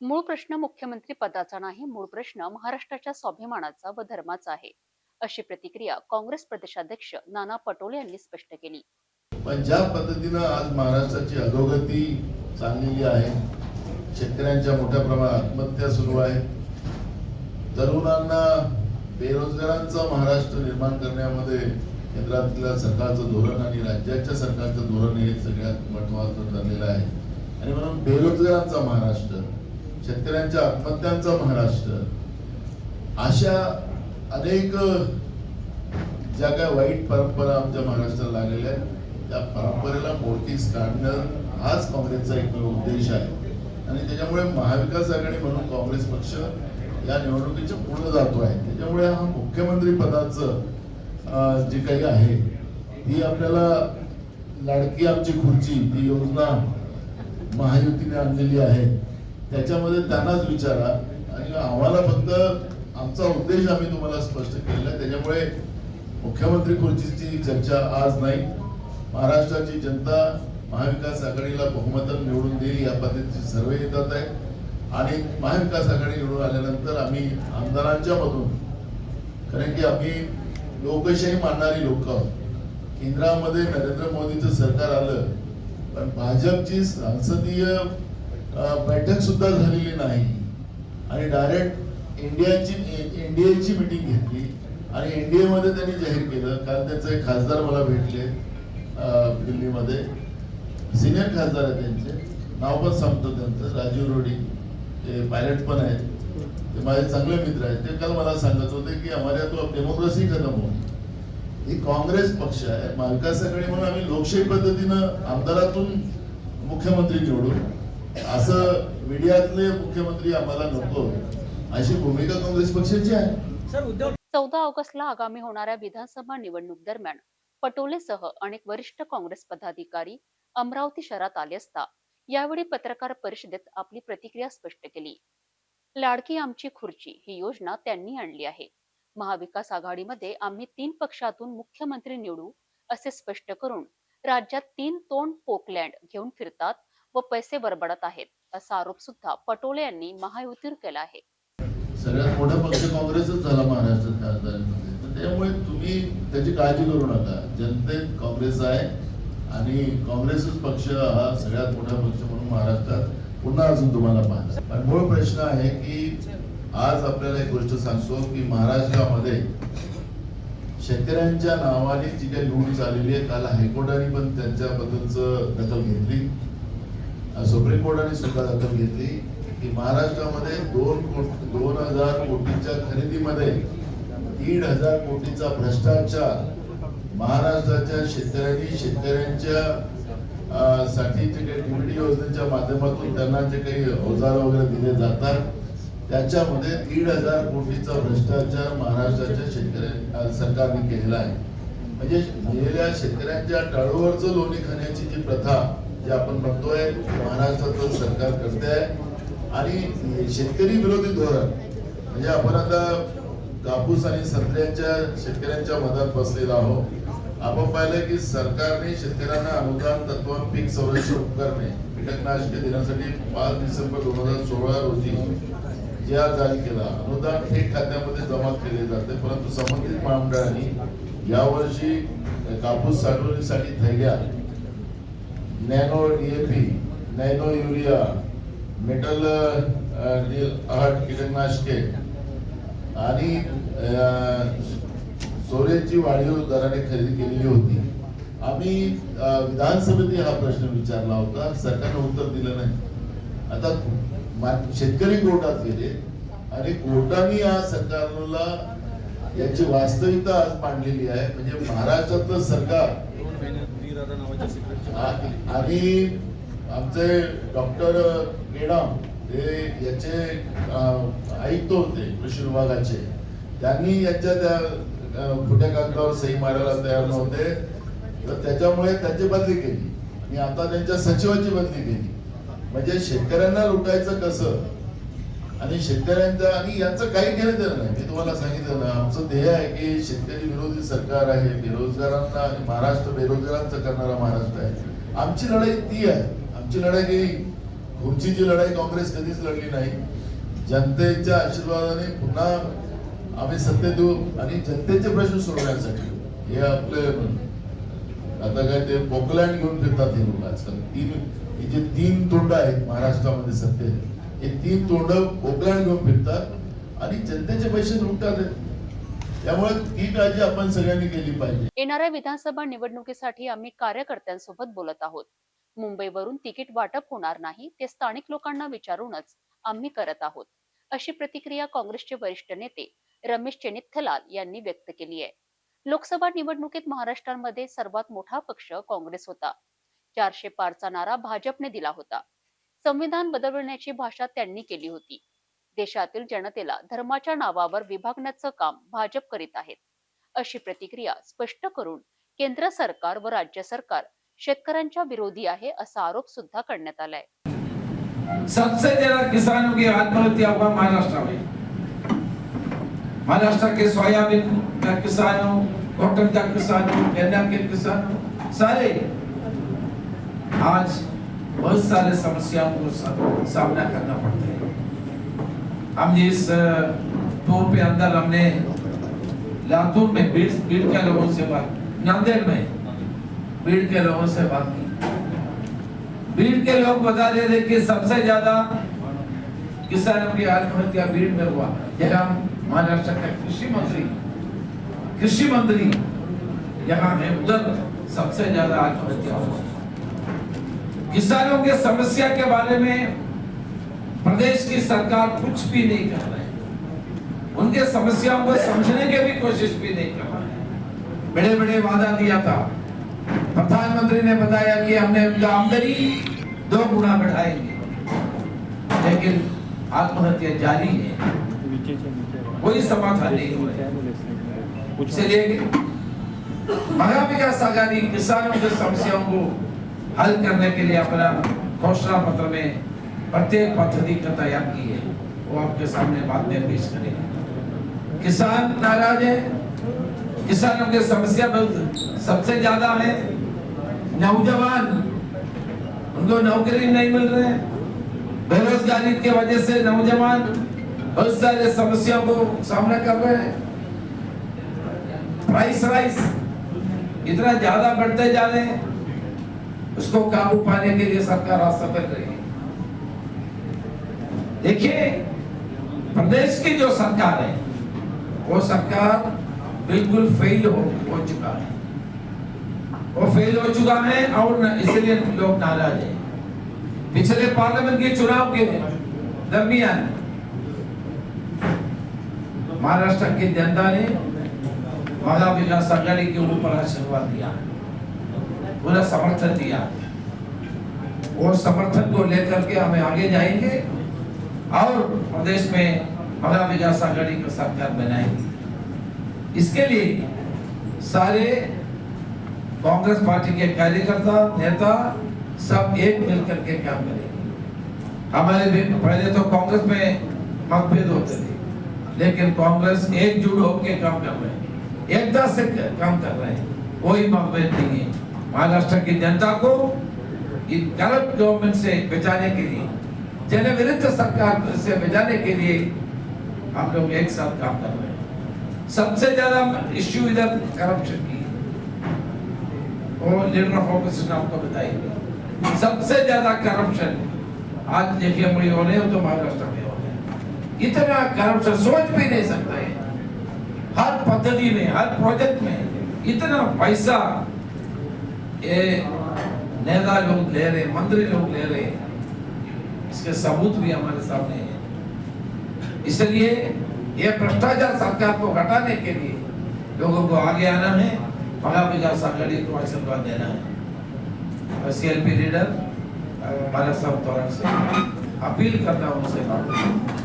मूळ प्रश्न मुख्यमंत्री पदाचा नाही मूळ प्रश्न महाराष्ट्राच्या स्वाभिमानाचा व धर्माचा आहे अशी प्रतिक्रिया काँग्रेस प्रदेशाध्यक्ष नाना पटोले यांनी स्पष्ट केली. पण ज्या पद्धतीनं आज महाराष्ट्राची अधोगती चाललेली आहे शेतकऱ्यांच्या मोठ्या प्रमाणात आत्महत्या सुरू आहे तरुणांना बेरोजगारांचा महाराष्ट्र निर्माण करण्यामध्ये केंद्रातल्या सरकारचं धोरण आणि राज्याच्या सरकारचं धोरण हे सगळ्यात महत्वाचं ठरलेलं आहे. आणि म्हणून बेरोजगारांचा महाराष्ट्र शेतकऱ्यांच्या आत्महत्यांचा महाराष्ट्र. अशा अनेक ज्या काय वाईट परंपरा आमच्या महाराष्ट्राला लागलेल्या आहेत त्या परंपरेला मोडकीस काढणं हाच काँग्रेसचा एकमेव उद्देश आहे. आणि त्याच्यामुळे महाविकास आघाडी म्हणून काँग्रेस पक्ष या निवडणुकीच्या पुढे जातो आहे. त्याच्यामुळे हा मुख्यमंत्री पदाचं जे काही आहे ही आपल्याला लाडकी आमची खुर्ची ती योजना महायुतीने आणलेली आहे. त्याच्यामध्ये त्यांनाच विचारा. आणि आम्हाला फक्त आमचा उद्देश आम्ही तुम्हाला स्पष्ट केलेला त्याच्यामुळे मुख्यमंत्री खुर्चीची चर्चा आज नाही. महाराष्ट्राची जनता महाविकास आघाडीला बहुमत निवडून देईल या पद्धतीचे सर्वे येतात आहे. आणि महाविकास आघाडी निवडून आल्यानंतर आम्ही आमदारांच्या मधून कारण की आम्ही लोकशाही मानणारी लोक केंद्रामध्ये नरेंद्र मोदीचं सरकार आलं पण भाजपची संसदीय बैठक सुद्धा झालेली नाही. आणि डायरेक्ट इंडियाची एनडीएची मिटिंग घेतली. आणि एनडीए मध्ये त्यांनी जाहीर केलं. कारण त्यांचे एक खासदार मला भेटले दिल्लीमध्ये. सिनियर खासदार आहेत त्यांचे. नाव पण सांगतो त्यांचं. राजीव रोडी. ते पायलट पण आहेत. ते माझे चांगले मित्र आहेत. ते काल मला सांगत होते की आम्हाला तो डेमोक्रेसी खतम हो ही काँग्रेस पक्ष आहे. महाविकास म्हणून आम्ही लोकशाही पद्धतीनं आमदारातून मुख्यमंत्री निवडू. असं मीडियातले मुख्यमंत्री आम्हाला नको. अशी भूमिका काँग्रेस पक्षाची आहे. चौदा ऑगस्टला आगामी होणाऱ्या विधानसभा निवडणूक दरम्यान पटोलेसह अनेक वरिष्ठ काँग्रेस पदाधिकारी अमरावती शहरात आले असता यावेळी पत्रकार परिषदेत आपली प्रतिक्रिया स्पष्ट केली. लाडकी आमची खुर्ची ही योजना त्यांनी आणली आहे. महाविकास आघाडीमध्ये आम्ही तीन पक्षातून मुख्यमंत्री निवडू असे स्पष्ट करून राज्यात तीन तोंड पोकलँड घेऊन फिरतात व पैसे बरबडत आहेत असा आरोप सुद्धा पटोले यांनी महायुतीवर केला आहे. सगळ्यात मोठा पक्ष काँग्रेसच झाला महाराष्ट्रात खासदारांमध्ये त्यामुळे तुम्ही त्याची काळजी करू नका. जनतेत काँग्रेस आहे आणि काँग्रेसच पक्ष हा सगळ्यात मोठा पक्ष म्हणून महाराष्ट्रात पुन्हा अजून तुम्हाला पाहता पण मूळ प्रश्न आहे की आज आपल्याला एक गोष्ट सांगतो की महाराष्ट्रामध्ये शेतकऱ्यांच्या नावाने जी काही लूट चाललेली आहे काल हायकोर्टाने पण त्यांच्याबद्दलच दखल घेतली. सुप्रीम कोर्टाने सुद्धा दखल घेतली की महाराष्ट्रामध्ये दोन कोट दोन हजार कोटीच्या खरेदीमध्ये दीड हजार कोटीचा भ्रष्टाचार महाराष्ट्राच्या शेतकऱ्यांनी शेतकऱ्यांच्या साठी जे काही डीबीटी योजनेच्या माध्यमातून त्यांना जे काही अवजार वगैरे दिले जातात त्याच्यामध्ये दीड हजार कोटीचा भ्रष्टाचार महाराष्ट्राच्या शेतकऱ्या सरकारने केलेला आहे. म्हणजे गेलेल्या शेतकऱ्यांच्या टाळूवरचं लोणी खाण्याची जी प्रथा जे आपण बघतोय महाराष्ट्राचं सरकार करते आहे आणि शेतकरी विरोधी धोरण. म्हणजे आपण आता कापूस आणि संत्र्यांच्या शेतकऱ्यांच्या मधात बसलेलो आहोत. आपण पाहिलं की सरकारने शेतकऱ्यांना अनुदान तत्व पीक संरक्षण उपकरणे कीटकनाशके देण्यासाठी पाच डिसेंबर दोन हजार सोळा रोजी ज्या जारी केला. अनुदान थेट खात्यामध्ये जमा केले जाते. परंतु संबंधित महामंडळांनी यावर्षी कापूस साठवणीसाठी थैल्या nano DAP nano urea metal आहार कीटकनाशके. आणि uh, सोरेची वाढीव दराने खरेदी केलेली होती. आम्ही विधानसभेने विधानसभेत हा प्रश्न विचारला होता. सरकारनं उत्तर दिलं नाही. आता मा- शेतकरी कोर्टात गेले. आणि कोर्टाने या सरकारला याची वास्तविकता आज मांडलेली आहे. म्हणजे महाराष्ट्रातलं सरकार दादा नावाच्या आणि आमचे डॉक्टर गेडाम हे याचे आयुक्त होते कृषी विभागाचे त्यांनी यांच्या त्या खोट्या कागदावर सही मारायला तयार नव्हते. तर त्याच्यामुळे त्यांची बदली केली. आणि आता त्यांच्या सचिवाची बदली केली. म्हणजे शेतकऱ्यांना लुटायचं कसं? आणि शेतकऱ्यांचा आणि यांचं काही घेणं देणं नाही. मी तुम्हाला सांगितलं ना आमचं ध्येय आहे की शेतकरी विरोधी सरकार आहे बेरोजगारांना आणि महाराष्ट्र बेरोजगारांचं करणारा महाराष्ट्र आहे. आमची लढाई ती आहे. आमची लढाई ही खुर्चीची लढाई काँग्रेस कधीच लढली नाही. जनतेच्या आशीर्वादाने पुन्हा आम्ही सत्तेत देऊ आणि जनतेचे प्रश्न सोडवण्यासाठी हे आपले आता काय ते पोकलँड घेऊन फिरतात हे लोक आजकाल. तीन हे जे तीन तोंड आहेत महाराष्ट्रामध्ये सत्तेत हे तीन तोंड पोकलँड घेऊन फिरतात आणि जनतेचे पैसे लुटतात. त्यामुळे ती काळजी आपण सगळ्यांनी केली पाहिजे. येणाऱ्या विधानसभा निवडणुकीसाठी आम्ही कार्यकर्त्यांसोबत बोलत आहोत. मुंबईवरून तिकीट वाटप होणार नाही ते स्थानिक लोकांना विचारूनच आम्ही करत आहोत. अशी प्रतिक्रिया काँग्रेसचे वरिष्ठ नेते रमेश चेनिथलाल यांनी व्यक्त केली आहे. लोकसभा निवडणुकीत महाराष्ट्रामध्ये सर्वात मोठा पक्ष काँग्रेस होता. चारशे पारचा नारा भाजपने दिला होता. संविधान बदलण्याची भाषा त्यांनी केली होती. देशातील जनतेला धर्माच्या नावावर विभागण्याचं काम भाजप करीत आहेत. अशी प्रतिक्रिया स्पष्ट करून केंद्र सरकार व राज्य सरकार शेतकऱ्यांच्या विरोधी आहे असा आरोप सुद्धा करण्यात आलाय. सबसे ज्यादा किसानों की आत्महत्या हुआ महाराष्ट्र में। महाराष्ट्र के सोयाबीन का किसानों कॉटन का किसानों गन्ना के किसानों सारे। आज बहुत सारे समस्याओं को सामना करना पड़ता है। हम जिस टूर पे अंदर हमने लातूर में बीड़ बीड़ के लोगों से बात नांदेड़ में बीड़ के लोगों से बात की। भीड़ के लोग बता रहे थे कि सबसे ज़्यादा किसानों की आत्महत्या भीड़ में हुआ। यहाँ महाराष्ट्र का कृषि मंत्री कृषि मंत्री, यहाँ है उधर सबसे ज़्यादा आत्महत्या हुआ। किसानों के समस्या के बारे में प्रदेश की सरकार कुछ भी नहीं कर रही। उनके समस्याओं को समझने की भी कोशिश भी नहीं कर रहे। बड़े बड़े वादा दिया था। प्रधानमंत्री ने बताया कि हमने उनका आमदनी दो गुना बढ़ाएँगे। लेकिन आत्महत्या जारी है। कोई समाधान नहीं हो। रहा इसलिए महा विकास आघाड़ी किसानों की समस्याओं को हल करने के लिए अपना घोषणा पत्र में प्रत्येक पद्धति का तैयार की है वो आपके सामने बाद में पेश करेंगे। किसान नाराज़ है। किसानों की समस्या सबसे ज़्यादा है। नौजवान, उनको नौकरी नहीं मिल रहे बेरोजगारी के वजह से नौजवान बहुत सारे समस्याओं को सामना कर रहे हैं। प्राइस राइस इतना ज़्यादा बढ़ते जा रहे हैं। उसको काबू पाने के लिए सरकार असफल रही है। देखिए प्रदेश की जो सरकार है वो सरकार बिल्कुल फेल हो, हो चुका है। वो फेल हो चुका है और न- इसलिए लोग नाराज़ है। पिछले पार्लियामेंट के चुनाव के दरमियान महाराष्ट्र की जनता ने महा विकास आघाड़ी के ऊपर आशीर्वाद दिया। पूरा समर्थन दिया। वो समर्थन को लेकर के हमें आगे जाएँगे और प्रदेश में महा विकास आघाड़ी की सरकार बनाएँगे। इसके लिए सारे कांग्रेस पार्टी के कार्यकर्ता, नेता सब एक मिलकर के काम करेंगे। हमारे पहले तो कांग्रेस में मतभेद होते थे, लेकिन कांग्रेस एकजुट होकर काम कर रहे हैं। एकता से काम कर रहे हैं, कोई मतभेद नहीं है। महाराष्ट्र की जनता को इन करप्ट गवर्नमेंट से बचाने के लिए जन विरुद्ध सरकार से बचाने के लिए हम लोग एक साथ काम कर रहे हैं। सबसे ज़्यादा इश्यू इधर करप्शन की। वो लीडर आपको बताएँगे सबसे ज़्यादा करप्शन आज देखिए मुझे हो रहे हो तो महाराष्ट्र में हो। इतना करप्शन सोच भी नहीं सकता है। हर पद्धति में, हर प्रोजेक्ट में इतना पैसा ये नेता लोग ले रहे मंत्री लोग ले रहे इसके सबूत भी हमारे सामने है इसलिए ये भ्रष्टाचार सरकार को हटाने के लिए लोगों को आगे आना है महा विकास आघाड़ी को आशीर्वाद देना है और सीएलपी लीडर हमारे सब तरफ़ से अपील करता हूँ उनसे बात